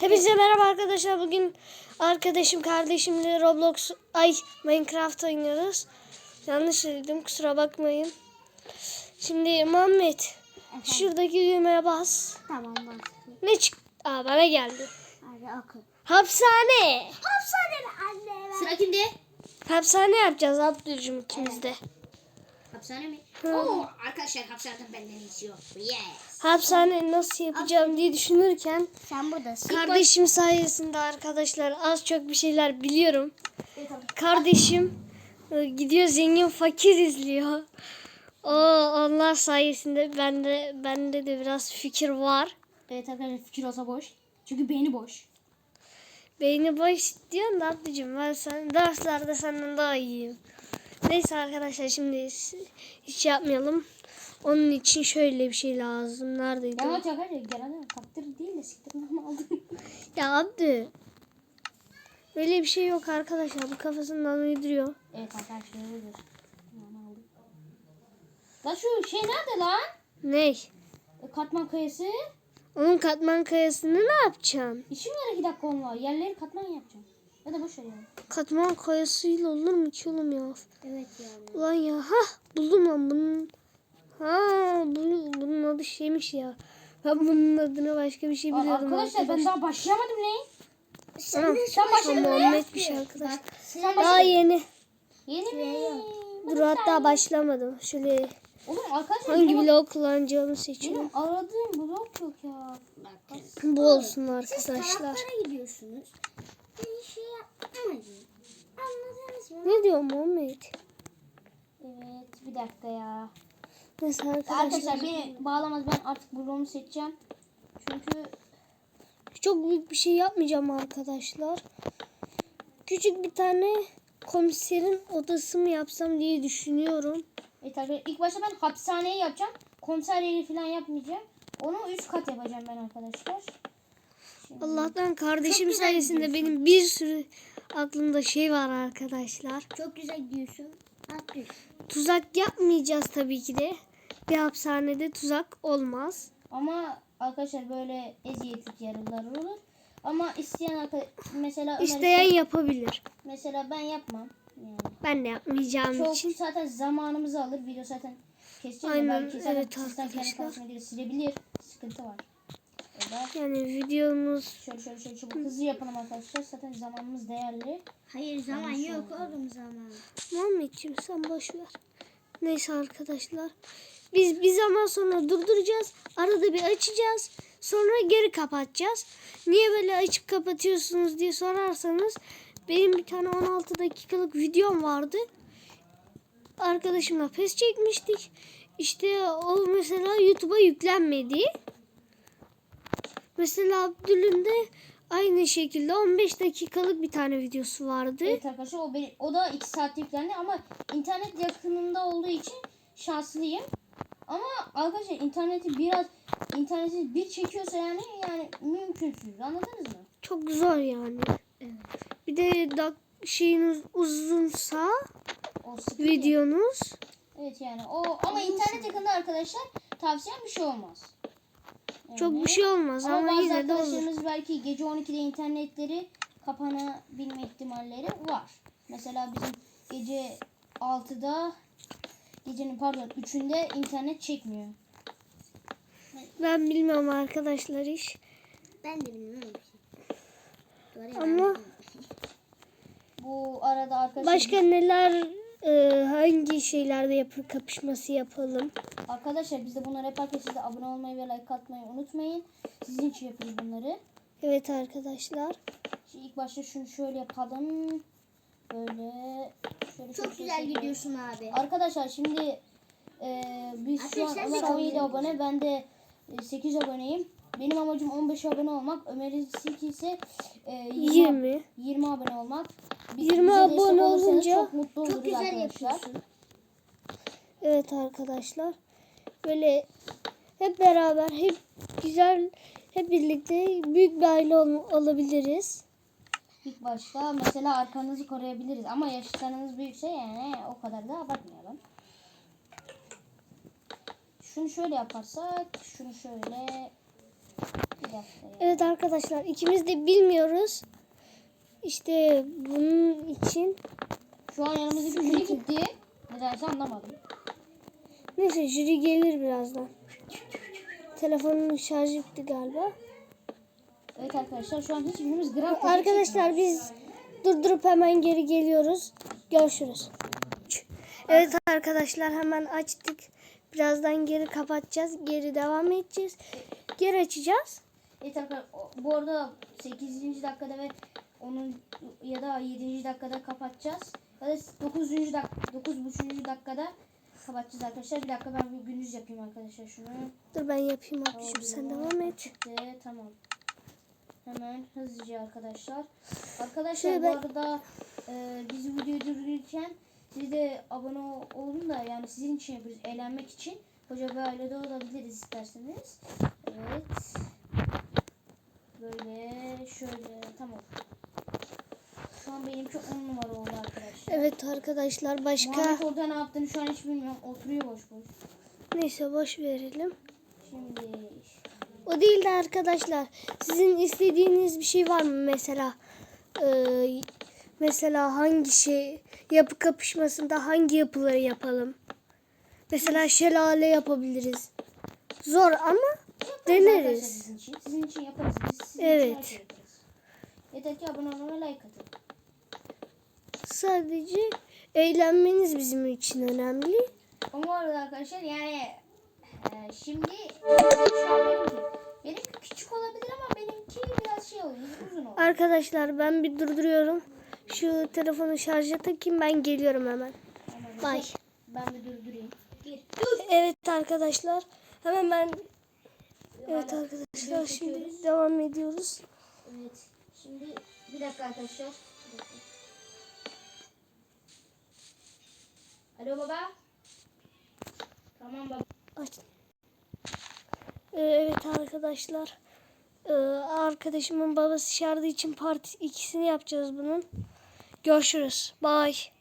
Hepinize merhaba arkadaşlar. Bugün arkadaşım kardeşimle Roblox ay Minecraft oynuyoruz. Yanlış söyledim kusura bakmayın. Şimdi Muhammed şuradaki düğmeye bas. Tamam bak. Ne çık? Aa bana geldi. Hadi oku. Hapishane. Hapishane anne. Sıra kimde? Hapishane yapacağız Abdülcüm ikimiz de. Hapishane mi? Oo, arkadaşlar hapishaneden benden istiyor. Yes. Hapishane nasıl yapacağım diye düşünürken Sen buradasın. kardeşim sayesinde arkadaşlar az çok bir şeyler biliyorum. Kardeşim e, gidiyor zengin fakir izliyor. O onlar sayesinde bende bende de biraz fikir var. Evet arkadaşlar fikir olsa boş. Çünkü beyni boş. Beyni boş diyorsun da ablacığım ben sen derslerde senden daha iyiyim. Neyse arkadaşlar şimdi hiç yapmayalım. Onun için şöyle bir şey lazım. Neredeydi? O? bak arkadaşlar genelde takdir değil de siktirmem aldım. Ya Abdü. Öyle bir şey yok arkadaşlar. Bu kafasından uyduruyor. evet arkadaşlar öyledir. Lan şu şey nerede lan? Ney? E, katman kayası. Onun katman kayasını ne yapacaksın? İşim var iki dakika onunla. Yerleri katman yapacağım. Ya da boş ver yani. Katman kayasıyla olur mu ki oğlum ya? Evet ya. Ulan ya ha buldum lan bunun. Ha bunu, bunun adı şeymiş ya. Ben bunun adını başka bir şey Aa, biliyordum arkadaşlar ben daha başlayamadım ne? Sen, Sen başladın? Muhammed'miş arkadaşlar. Sen Daha yeni. Yeni mi? Dur hatta başlamadım. Şöyle Oğlum arkadaşlar hangi benim, blok kullanacağımı seçiyorum. benim aradığım blok yok ya. Bu olsun Siz arkadaşlar. taraflara gidiyorsunuz. Bir şey yapmadınız. Anladınız mı? Ne diyor Muhammed? Evet bir dakika ya. Neyse arkadaşlar. Arkadaşlar beni bağlamaz ben artık bloğumu seçeceğim. Çünkü Çok büyük bir şey yapmayacağım arkadaşlar. Küçük bir tane komiserin odası mı yapsam diye düşünüyorum. evet arkadaşlar ilk başta ben hapishaneyi yapacağım. Komiser yeri falan yapmayacağım. Onu üst kat yapacağım ben arkadaşlar. Allah'tan kardeşim sayesinde benim bir sürü aklımda şey var arkadaşlar. Çok güzel gidiyorsun. Tuzak yapmayacağız tabii ki de. Bir hapishanede tuzak olmaz. Ama arkadaşlar böyle eziyetlik yerler olur. Ama isteyen arkadaş mesela Ömer İsteyen ise- yapabilir. mesela ben yapmam. Yani. Ben de yapmayacağım Çok için. zaten zamanımızı alır. Video zaten keseceğiz. Aynen, Belki zaten evet arkadaşlar. göre silebilir. Sıkıntı var. Öyle. Yani videomuz Şöyle şöyle şöyle çabuk hızlı yapalım arkadaşlar. Zaten zamanımız değerli. Hayır zaman yok oğlum zaman. Muhammedciğim sen boş ver. Neyse arkadaşlar. Biz bir zaman sonra durduracağız. Arada bir açacağız. Sonra geri kapatacağız. Niye böyle açıp kapatıyorsunuz diye sorarsanız benim bir tane 16 dakikalık videom vardı. Arkadaşımla pes çekmiştik. İşte o mesela YouTube'a yüklenmedi. Mesela Abdül'ün de aynı şekilde 15 dakikalık bir tane videosu vardı. Evet arkadaşlar o, beni, o da 2 saat yüklendi ama internet yakınında olduğu için şanslıyım. Ama arkadaşlar interneti biraz interneti bir çekiyorsa yani yani mümkünsüz. Anladınız mı? Çok zor yani. Bir de dak şeyiniz uzunsa O sıkıntı. videonuz Evet yani o ama internet yakında arkadaşlar tavsiyem bir şey olmaz. çok Yani- bir şey olmaz Ama ama bazı yine de olur. arkadaşlarımız belki gece 12'de internetleri kapanabilme ihtimalleri var. Mesela bizim gece 6'da gecenin pardon 3'ünde internet çekmiyor. Ben bilmiyorum arkadaşlar iş. Ben de bilmiyorum. Ama Bu arada arkadaşlar başka neler e, hangi şeylerde yapı kapışması yapalım? arkadaşlar biz de bunları yaparken siz de abone olmayı ve like atmayı unutmayın. Sizin için yapıyoruz bunları. Evet arkadaşlar. Şimdi ilk başta şunu şöyle yapalım. Böyle şöyle Çok şöyle güzel şöyle. gidiyorsun abi. Arkadaşlar şimdi e, biz şu an Arkadaşlar Ömer çok 17 güzel abone ben de e, 8 aboneyim. Benim amacım 15 abone olmak. Ömer'in ise e, 20, 20. 20 abone olmak. Biz- 20 bize destek abone olursanız olunca çok mutlu oluruz Çok güzel arkadaşlar. yapıyorsun. Evet arkadaşlar. Böyle hep beraber hep güzel hep birlikte büyük bir aile ol- olabiliriz. İlk başta mesela arkanızı koruyabiliriz ama yaşlarınız büyükse yani o kadar da abartmayalım. Şunu şöyle yaparsak, şunu şöyle. Evet arkadaşlar ikimiz de bilmiyoruz. İşte bunun için Şu an yanımızdaki biri gitti. Nedense anlamadım. neyse jüri gelir birazdan. Telefonun şarjı bitti galiba. Evet arkadaşlar şu an hiçbirimiz gram kafa Arkadaşlar biz durdurup hemen geri geliyoruz. Görüşürüz. Evet arkadaşlar hemen açtık. Birazdan geri kapatacağız. Geri devam edeceğiz. Geri açacağız. Evet arkadaşlar bu arada 8. dakikada ve 10. ya da 7. dakikada kapatacağız. Ya da 9. dak 9. dakikada kapatacağız arkadaşlar. Bir dakika ben bir gündüz yapayım arkadaşlar şunu. Dur ben yapayım abiciğim sen devam et. Çıktı tamam. Hemen hızlıca arkadaşlar. Arkadaşlar Şöyle bu ben- arada e, biz videoyu durdururken siz de abone ol- olun da yani sizin için yapıyoruz. Eğlenmek için. Hoca ve ailede olabiliriz isterseniz. Evet. Böyle şöyle tamam. Şu an benimki 10 numara oldu arkadaşlar. Evet arkadaşlar başka Muhammed orada ne yaptığını şu an hiç bilmiyorum. Oturuyor boş boş. neyse boş verelim. O değil de arkadaşlar sizin istediğiniz bir şey var mı mesela? Ee, mesela hangi şey yapı kapışmasında hangi yapıları yapalım? Mesela şelale yapabiliriz. Zor ama Deneriz. Sizin için. Sizin için yaparız. Biz sizin Evet. için. Yeter ki abone like atın. sadece eğlenmeniz bizim için önemli. Ama arada arkadaşlar yani e, şimdi Arkadaşlar ben bir durduruyorum. Şu telefonu şarja takayım ben geliyorum hemen. Ama Bye. Ben bir durdurayım. Gir. Evet arkadaşlar hemen ben Evet arkadaşlar şimdi devam ediyoruz. Evet. Şimdi bir dakika arkadaşlar. Bir dakika. Alo baba. Tamam baba. Aç. Ee, Evet arkadaşlar. Ee, arkadaşımın babası çağırdığı için part ikisini yapacağız bunun. Görüşürüz. Bye.